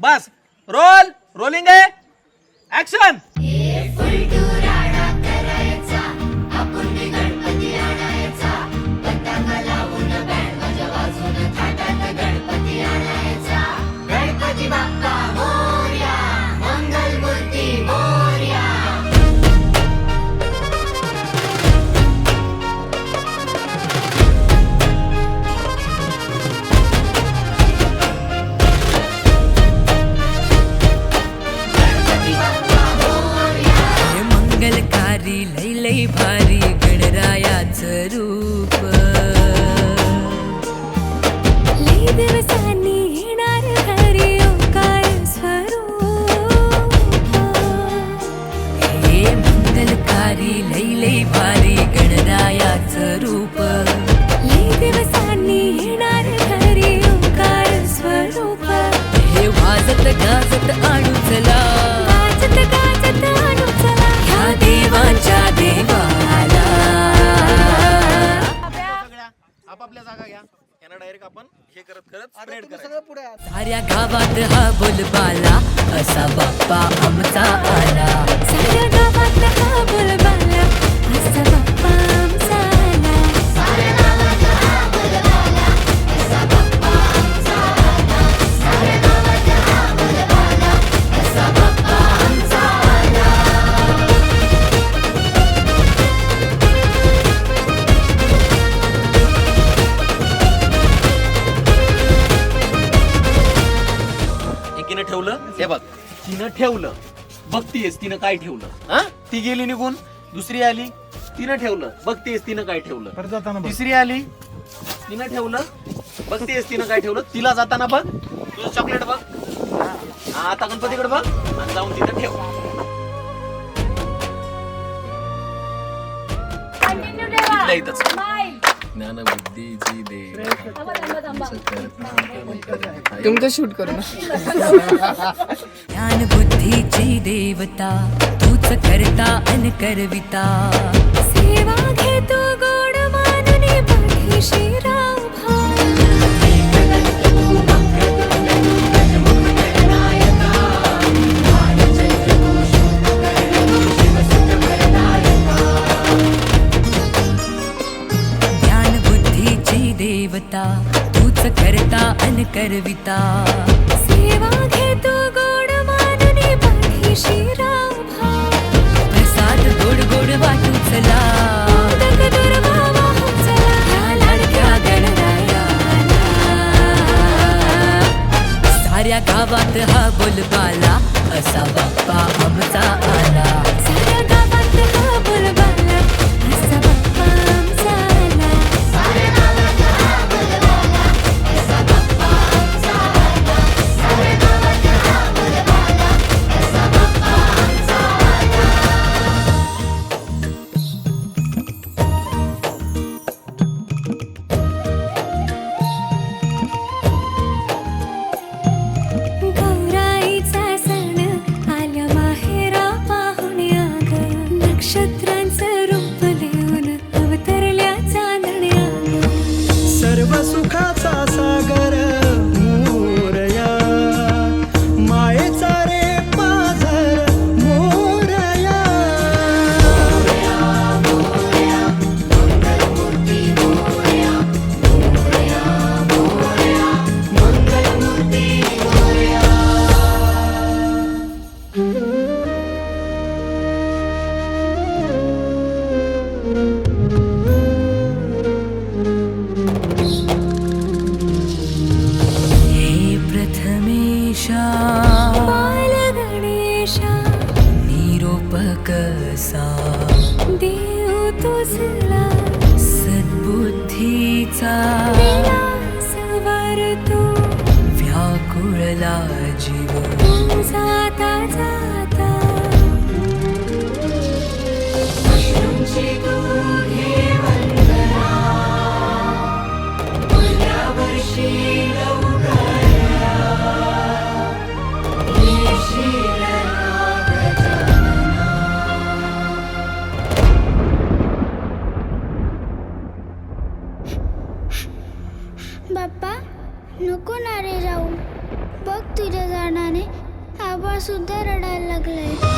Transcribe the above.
बस. Roll. Rolling आहे. Action sleep. आपण हे करत करत करायचं. साऱ्या गावात हा बोलबाला असा बाप्पा आमचा बघ तिनं ठेवलं. बघतीयस तिनं काय ठेवलं. हा? ती गेली निघून दुसरी आली तिनं ठेवलं. बघतीयस तिनं काय ठेवलं. तिसरी आली तिनं ठेवलं. बघतीयस तिनं काय ठेवलं. तिला जाताना बघ. तुझं चॉकलेट बघ. हा, आता गणपतीकडे बघ. आणि जाऊन तिथं ठेव. इथल्या इथंच. ज्ञानबुद्धीची देव. तुमचं शूट करू ज्ञान बुद्धीची देवता तूच करता अन करविता. सेवा तूच करता अन करविता. सेवा घेतो गोड माननी पाठीशी राव प्रसाद गोड गोड वाटू चला. साऱ्या गावात हा बोलबाला. असा बाप्पा आमचा आला. गणेशा। निरोपकसा देव तुझला। सद्बुद्धीचा। सुद्धा रडायला लागलाय.